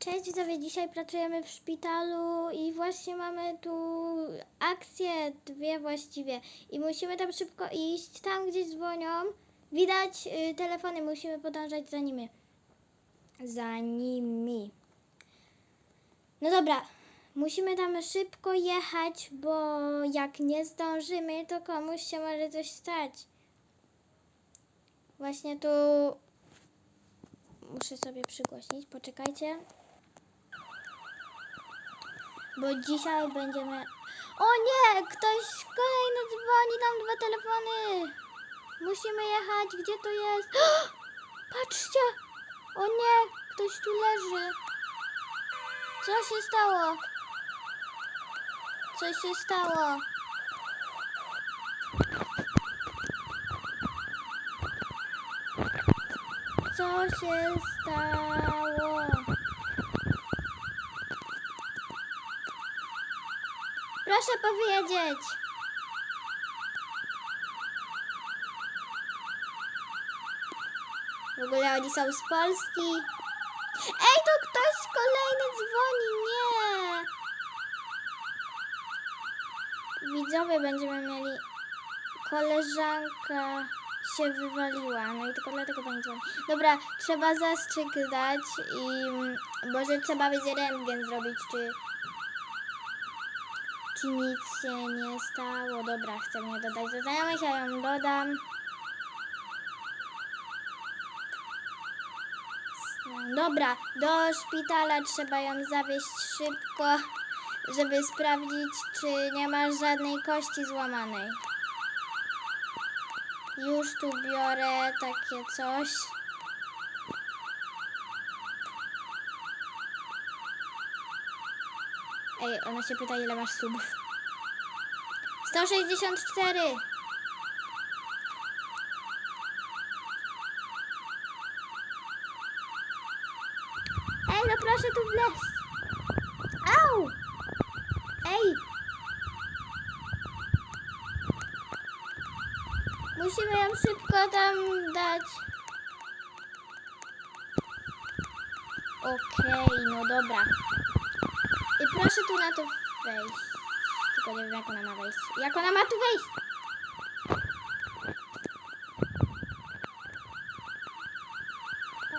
Cześć widzowie, dzisiaj pracujemy w szpitalu i właśnie mamy tu akcje, dwie właściwie. I musimy tam szybko iść, tam gdzieś dzwonią. Widać y, telefony, musimy podążać za nimi. Za nimi. No dobra, musimy tam szybko jechać, bo jak nie zdążymy, to komuś się może coś stać. Właśnie tu muszę sobie przygłośnić, poczekajcie. Bo dzisiaj będziemy. O nie! Ktoś kolejny dzwoni, tam dwa telefony! Musimy jechać, gdzie to jest? Patrzcie! O nie! Ktoś tu leży! Co się stało? Co się stało? Co się stało? Proszę powiedzieć. W ogóle oni są z Polski. Ej, to ktoś kolejny dzwoni. Nie. Widzowie będziemy mieli. Koleżanka się wywaliła, no i tylko dlatego pani dzwoni. Dobra, trzeba zastrzyk dać i mm, może trzeba będzie rentgen zrobić, czy nic się nie stało. Dobra, chcę mnie dodać do znajomych, ja ją dodam. Dobra, do szpitala trzeba ją zawieźć szybko, żeby sprawdzić, czy nie ma żadnej kości złamanej. Już tu biorę takie coś. Ej, ona się pyta, ile masz subów. 164! Ej, no proszę tu wleźć! Au! Ej! Musimy ją szybko tam dać. Okej, no dobra. Proszę tu na to wejść. Tylko nie wiem, jak ona ma wejść. Jak ona ma tu wejść?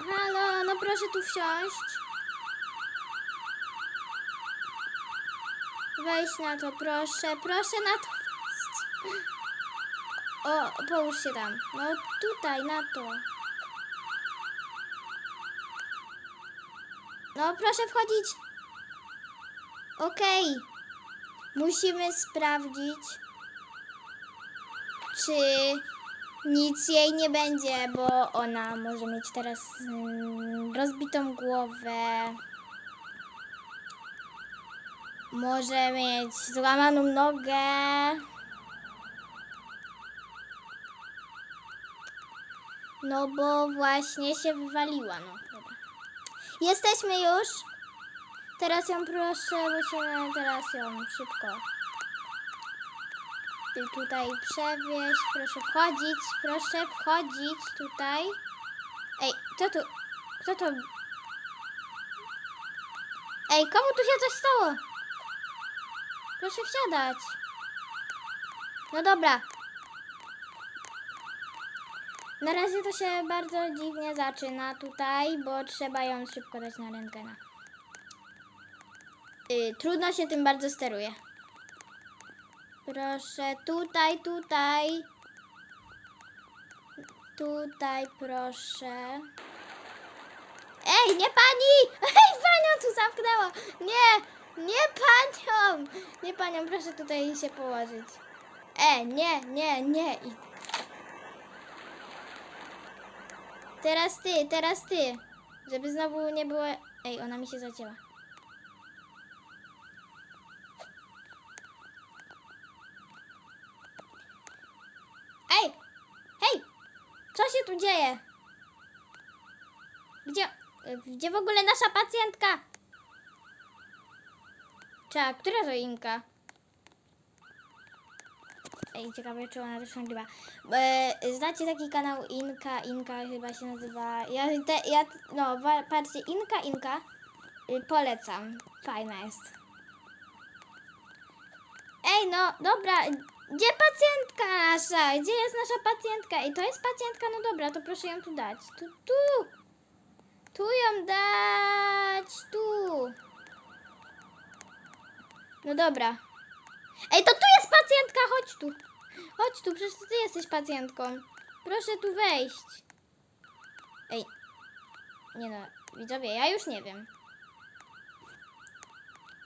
Halo, no proszę tu wsiąść. Wejść na to, proszę, proszę na to. O, połóż się tam. No tutaj, na to. No proszę wchodzić. Okej. Musimy sprawdzić, czy nic jej nie będzie, bo ona może mieć teraz mm, rozbitą głowę. Może mieć złamaną nogę. No bo właśnie się wywaliła, no. Jesteśmy już. Teraz ją proszę, musimy teraz ją szybko tutaj przewieźć. Proszę wchodzić, proszę wchodzić tutaj. Ej, kto tu? Kto to? Ej, komu tu się coś stało? Proszę wsiadać. No dobra. Na razie to się bardzo dziwnie zaczyna tutaj, bo trzeba ją szybko dać na rentgena. Y, trudno się tym bardzo steruje. Proszę, tutaj, tutaj. Tutaj, proszę. Ej, nie pani! Ej, panią tu zamknęło! Nie, nie panią! Nie panią, proszę tutaj się położyć. E, nie, nie, nie. I... Teraz ty, teraz ty. Żeby znowu nie było... Ej, ona mi się zacięła. Ej! Hej! Co się tu dzieje? Gdzie, gdzie w ogóle nasza pacjentka? Czekaj, która to Inka? Ej, ciekawe, czy ona też nagrywa. E, znacie taki kanał Inka? Inka chyba się nazywa. Ja, te, ja no, patrzcie, Inka, Inka. Y, Polecam. Fajna jest. Ej, no dobra. Gdzie pacjentka nasza? Gdzie jest nasza pacjentka? I to jest pacjentka? No dobra, to proszę ją tu dać. Tu, tu. Tu ją dać. Tu. No dobra. Ej, to tu jest pacjentka, chodź tu. Chodź tu, przecież ty jesteś pacjentką. Proszę tu wejść. Ej. Nie no, widzowie, ja już nie wiem.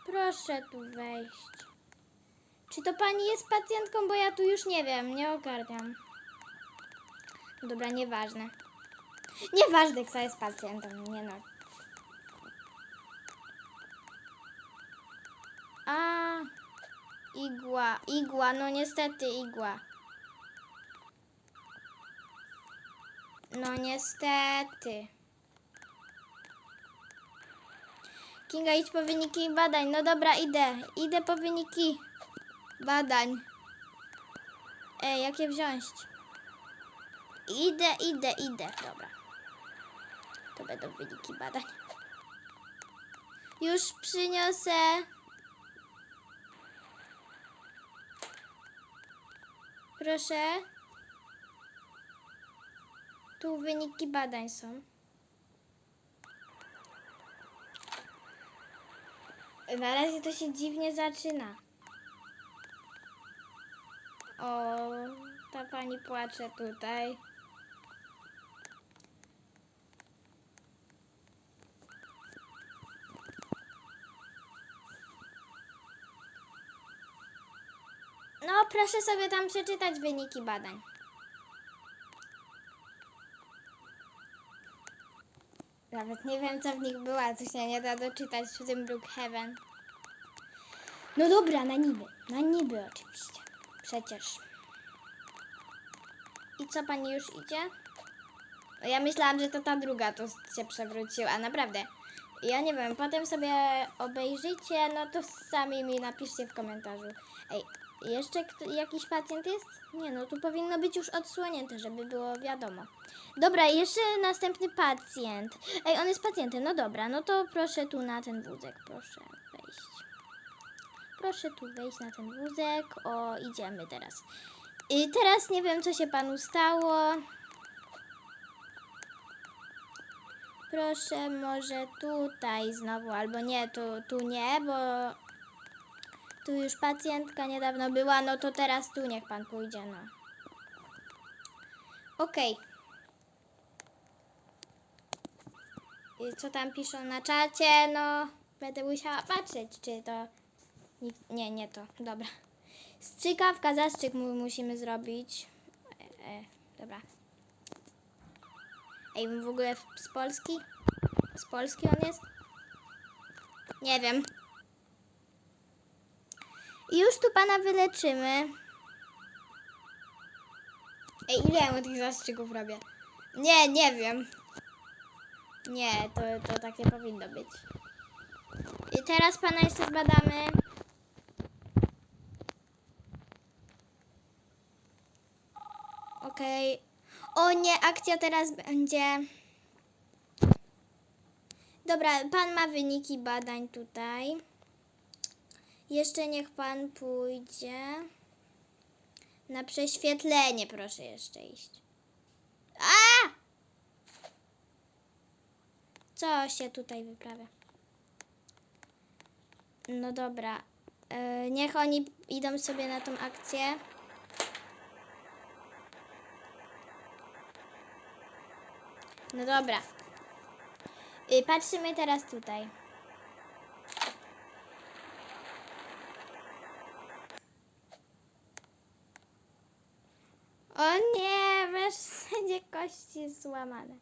Proszę tu wejść. Czy to pani jest pacjentką, bo ja tu już nie wiem, nie ogarniam. No Dobra, nieważne. Nieważne, kto jest pacjentem, nie no. A, igła, igła, no niestety igła. No niestety. Kinga, idź po wyniki badań. No dobra, idę. Idę po wyniki badań. Ej, jakie wziąć? Idę, idę, idę. Dobra. To będą wyniki badań. Już przyniosę. Proszę. Tu wyniki badań są. Na razie to się dziwnie zaczyna. O, ta pani płacze tutaj. No, proszę sobie tam przeczytać wyniki badań. Nawet nie wiem, co w nich było, a coś się nie da doczytać w tym Brookhaven. No dobra, na niby. Na niby oczywiście. Przecież. I co pani już idzie? No Ja myślałam, że to ta druga to się przewróciła, naprawdę. Ja nie wiem, potem sobie obejrzycie, no to sami mi napiszcie w komentarzu. Ej, jeszcze jakiś pacjent jest? Nie, no tu powinno być już odsłonięte, żeby było wiadomo. Dobra, jeszcze następny pacjent. Ej, on jest pacjentem, no dobra, no to proszę tu na ten wózek, proszę. Proszę tu wejść na ten wózek. O, idziemy teraz. I teraz nie wiem, co się panu stało. Proszę, może tutaj znowu, albo nie, tu, tu nie, bo tu już pacjentka niedawno była, no to teraz tu niech pan pójdzie, no. Okej. I co tam piszą na czacie? No, będę musiała patrzeć, czy to... ni- Nie, nie to. Dobra. Strzykawka, zastrzyk mu musimy zrobić. E, e, dobra. Ej, w ogóle z Polski? Z Polski on jest? Nie wiem. I już tu pana wyleczymy. Ej, ile ja mu tych zastrzyków robię? Nie, nie wiem. Nie, to, to tak nie powinno być. I teraz pana jeszcze zbadamy. Okej. O nie, akcja teraz będzie. Dobra, pan ma wyniki badań tutaj. Jeszcze niech pan pójdzie. Na prześwietlenie proszę jeszcze iść. A! Co się tutaj wyprawia? No dobra. E, niech oni idą sobie na tą akcję. No dobra. Y, patrzymy teraz tutaj. O nie, masz wszędzie kości złamane.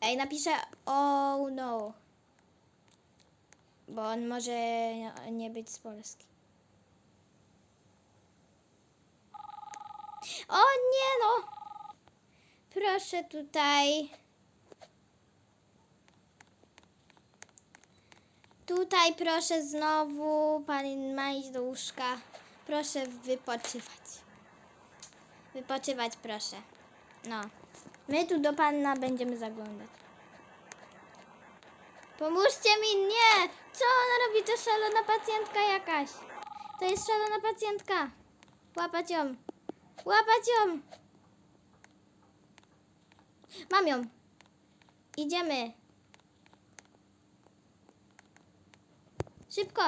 Ej, napiszę oh no. Bo on może nie być z Polski. O nie no! Proszę tutaj. Tutaj proszę znowu. Pan ma iść do łóżka. Proszę wypoczywać. Wypoczywać proszę. No. My tu do panna będziemy zaglądać. Pomóżcie mi, nie! Co ona robi? To szalona pacjentka jakaś. To jest szalona pacjentka. Łapać ją. Łapać ją. Mam ją. Idziemy. Szybko.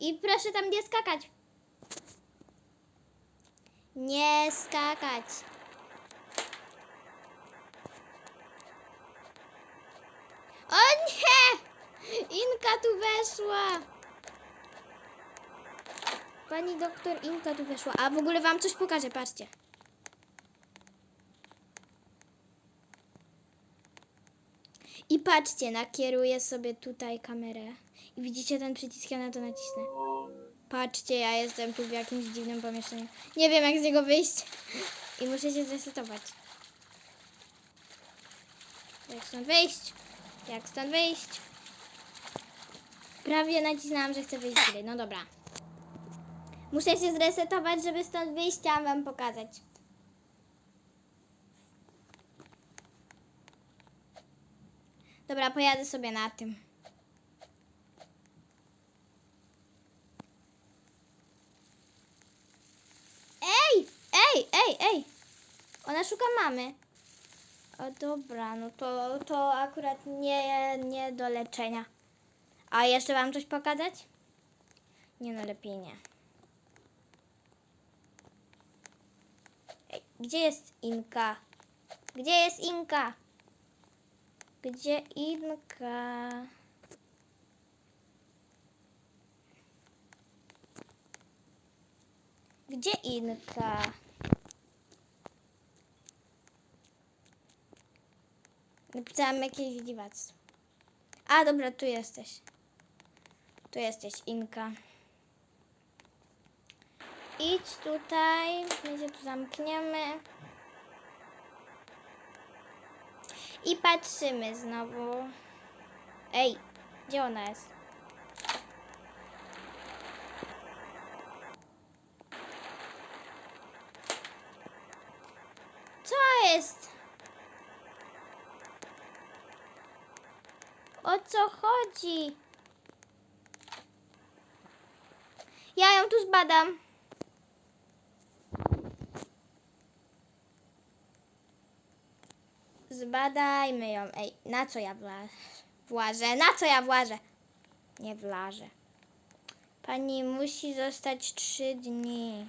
I proszę tam nie skakać. Nie skakać. O nie! Inka tu weszła. Pani doktor Inka tu weszła. A w ogóle wam coś pokażę, patrzcie. I patrzcie, nakieruję sobie tutaj kamerę. I widzicie ten przycisk, ja na to nacisnę. Patrzcie, ja jestem tu w jakimś dziwnym pomieszczeniu. Nie wiem, jak z niego wyjść. I muszę się zresetować. Jak stąd wyjść? Jak stąd wyjść? Prawie nacisnęłam, że chcę wyjść. No dobra. Muszę się zresetować, żeby stąd wyjść, chciałam wam pokazać. Dobra, pojadę sobie na tym. Ej! Ej, ej, ej! Ona szuka mamy. O dobra, no to, to akurat nie, nie do leczenia. A jeszcze wam coś pokazać? Nie no, lepiej nie. Ej, gdzie jest Inka? Gdzie jest Inka? Gdzie Inka? Gdzie Inka? Napisałam jakieś dziwactwo. A, dobra, tu jesteś. Tu jesteś, Inka. Idź tutaj, my się tu zamkniemy. I patrzymy znowu. Ej, gdzie ona jest? Co jest? O co chodzi? Ja ją tu zbadam. Zbadajmy ją. Ej, na co ja wla- włażę? Na co ja włażę? Nie włażę. Pani musi zostać trzy dni.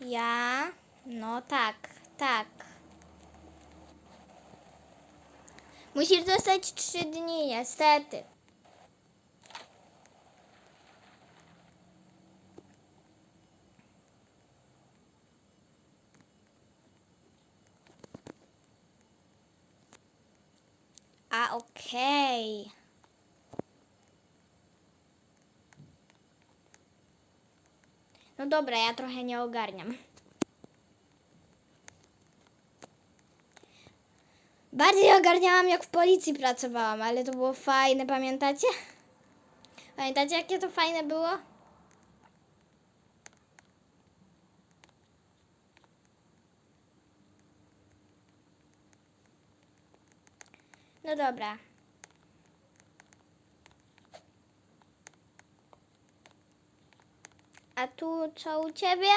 Ja? No tak, tak. Musisz zostać trzy dni, niestety. Okej. No dobra, ja trochę nie ogarniam. Bardziej ogarniałam, jak w policji pracowałam, ale to było fajne, pamiętacie? Pamiętacie, jakie to fajne było? No dobra. A tu co u ciebie?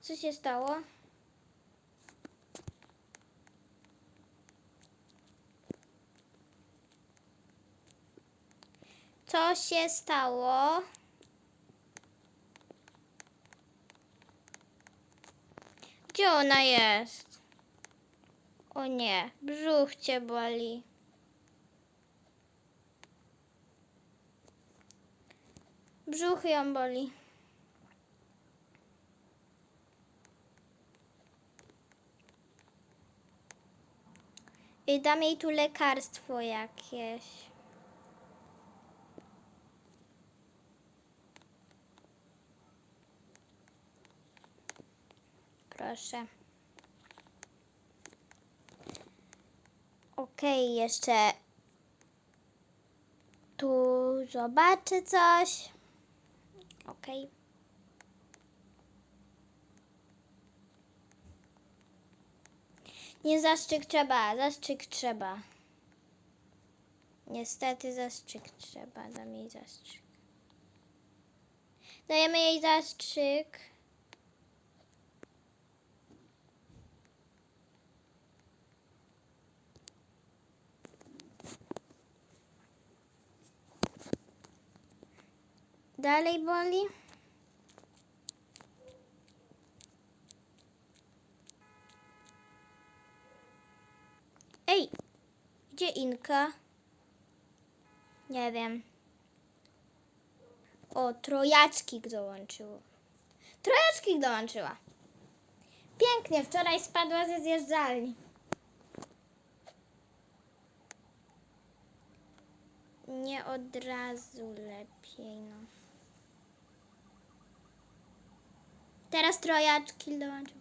Co się stało? Co się stało? Gdzie ona jest? O nie, brzuch cię boli. Brzuch ją boli. I dam jej tu lekarstwo jakieś. Proszę. Okej, jeszcze tu zobaczę coś. Okej. Nie zastrzyk trzeba, zastrzyk trzeba. Niestety zastrzyk trzeba, dam jej zastrzyk. Dajemy jej zastrzyk. Dalej boli? Ej, gdzie Inka? Nie wiem. O, trojaczkik dołączyło. Trojaczkik dołączyła. Pięknie, wczoraj spadła ze zjeżdżalni. Nie od razu lepiej, no. Teraz trojaczki dołączył.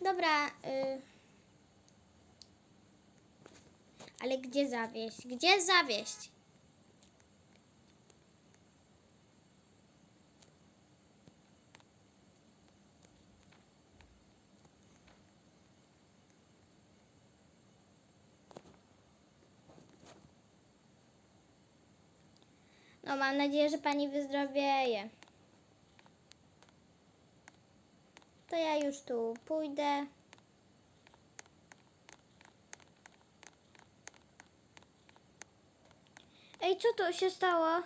Dobra, y... ale gdzie zawieść? Gdzie zawieść? No, mam nadzieję, że pani wyzdrowieje. To ja już tu pójdę. Ej, co tu się stało?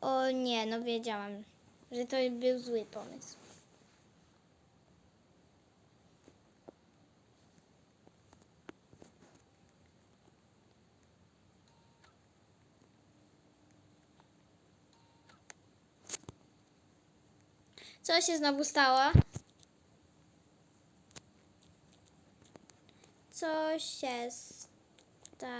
O nie, no wiedziałam, że to był zły pomysł. Co się znowu stało? Co się stało?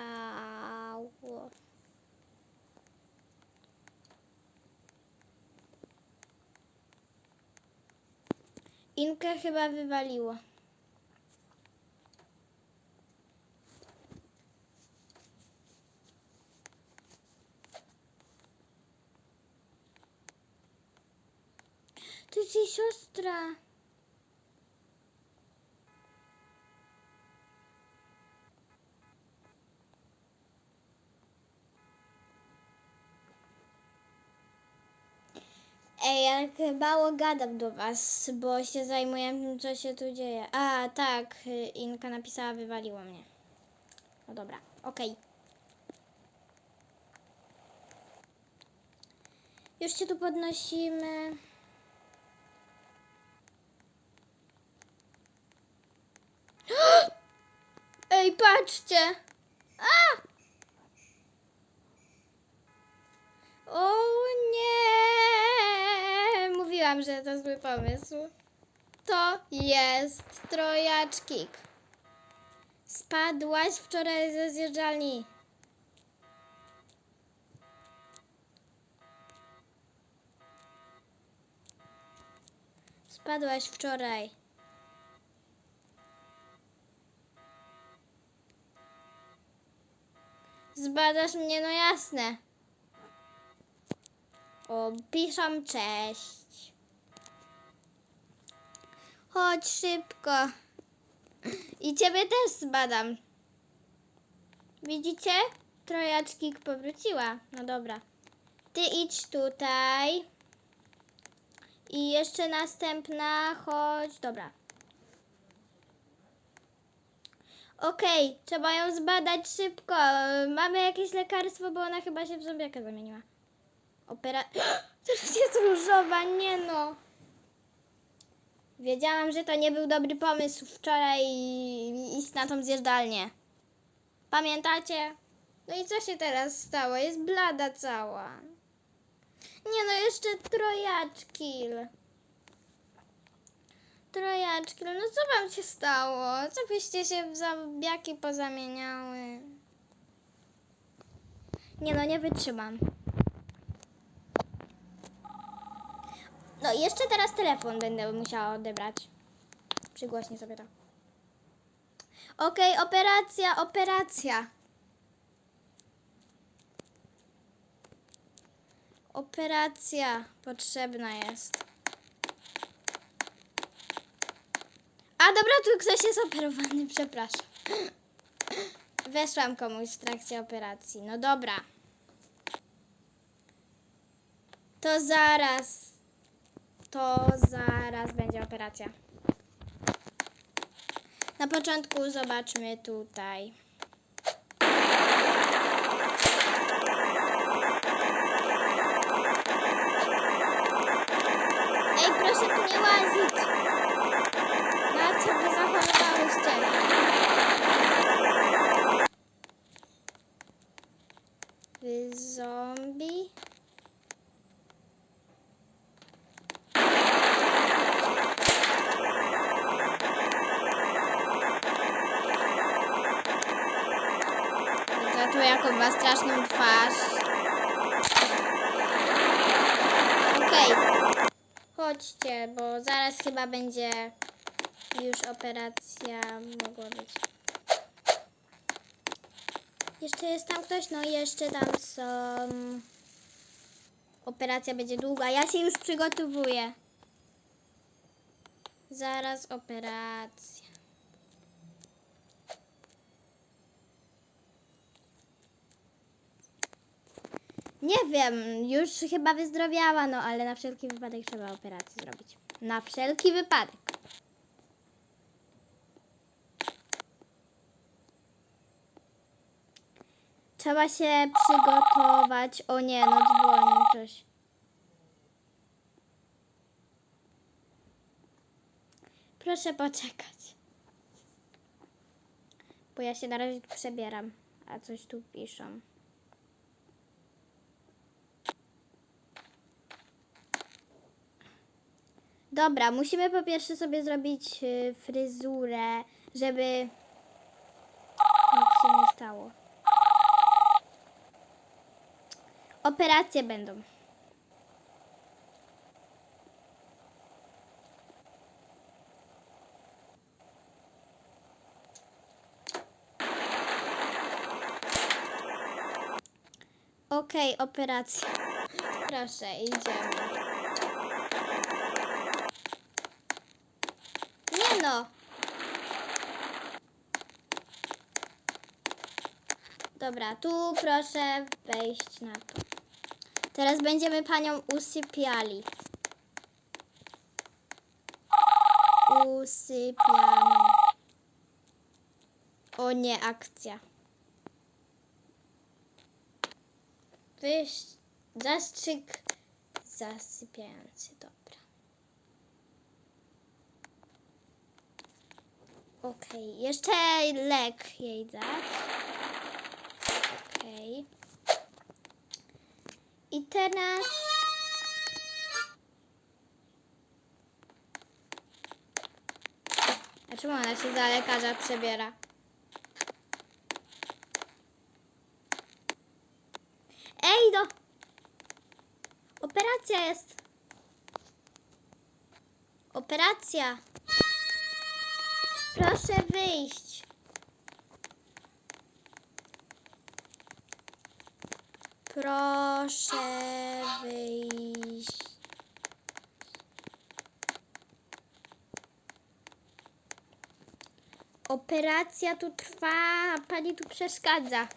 Inkę chyba wywaliło. Jest jej siostra. Ej, jak mało gadam do was, bo się zajmuję tym, co się tu dzieje. A, tak, Inka napisała, wywaliło mnie. No dobra, okej. Już się tu podnosimy. Ej, patrzcie! A! O nie! Mówiłam, że to zły pomysł. To jest trojaczkik. Spadłaś wczoraj ze zjeżdżalni. Spadłaś wczoraj. Zbadasz mnie, no jasne. O, piszą cześć. Chodź szybko. I ciebie też zbadam. Widzicie? Trojaczki powróciła. No dobra. Ty idź tutaj. I jeszcze następna, chodź. Dobra. Okej, trzeba ją zbadać szybko. Mamy jakieś lekarstwo, bo ona chyba się w zombiaka zamieniła. Opera... Teraz jest różowa, nie no. Wiedziałam, że to nie był dobry pomysł wczoraj iść na tą zjeżdżalnię. Pamiętacie? No i co się teraz stało? Jest blada cała. Nie no, jeszcze trojaczki. Trojaczki, no co wam się stało? Co byście się w zombiaki pozamieniały? Nie no, nie wytrzymam. No jeszcze teraz telefon będę musiała odebrać. Przygłośnie sobie to. Okej, operacja, operacja. Operacja potrzebna jest. A dobra, tu ktoś jest operowany, przepraszam. Weszłam komuś w trakcie operacji. No dobra. To zaraz. To zaraz będzie operacja. Na początku zobaczmy tutaj. Ej, proszę tu nie łazić. Na co wy zombie? Tatuję jaką ma straszną twarz. Okej. Chodźcie, bo zaraz chyba będzie już operacja mogła być. Jeszcze jest tam ktoś? No jeszcze tam są. Operacja będzie długa. Ja się już przygotowuję. Zaraz operacja. Nie wiem, już chyba wyzdrowiała, no ale na wszelki wypadek trzeba operację zrobić. Na wszelki wypadek. Trzeba się przygotować. O nie, no dzwoni coś. Proszę poczekać. Bo ja się na razie przebieram, a coś tu piszą. Dobra, musimy po pierwsze sobie zrobić y, fryzurę, żeby nic się nie stało. Operacje będą. Okej, operacja. Proszę, idziemy. Nie no. Dobra, tu proszę wejść na to. Teraz będziemy panią usypiali. Usypiamy. O nie, akcja. Wyś... Zastrzyk zasypiający, dobra. Okej, jeszcze lek jej dać. Okej. I teraz... A czemu ona się za lekarza przebiera? Ej, do... Operacja jest. Operacja. Proszę wyjść. Proszę wyjść. Operacja tu trwa, pani tu przeszkadza.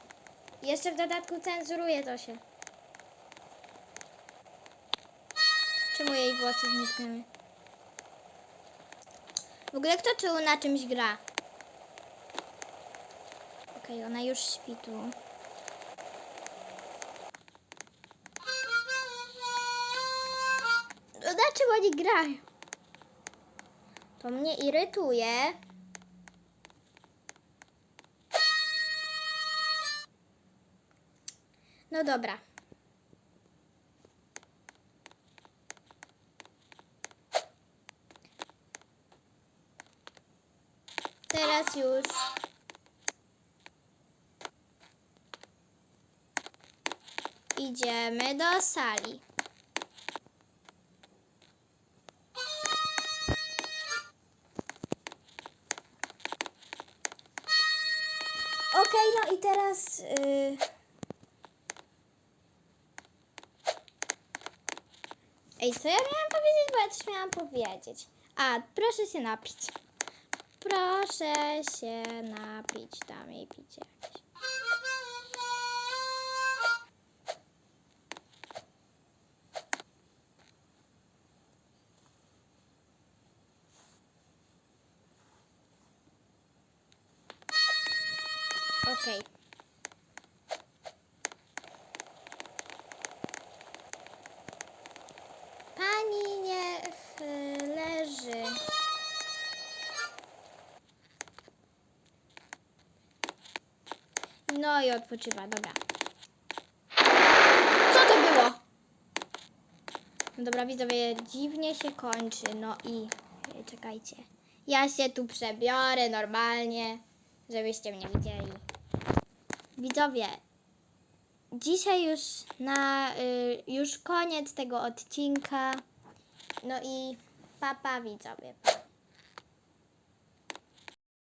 Jeszcze w dodatku cenzuruje to się. Czemu jej włosy zniknęły? W ogóle kto czuł na czymś gra? Okej, ona już śpi tu. Grają? To mnie irytuje. No dobra. Teraz już. idziemy do sali. Teraz. y, Ej, co ja miałam powiedzieć? Bo ja coś miałam powiedzieć. A, proszę się napić. Proszę się napić. Dam jej picie jakieś. Okej. Pani No i odpoczywa, dobra. Co to było? No dobra, widzowie, dziwnie się kończy. No i czekajcie. Ja się tu przebiorę normalnie, żebyście mnie widzieli. Widzowie, dzisiaj już na y, już koniec tego odcinka. No i papa widzowie. Pa.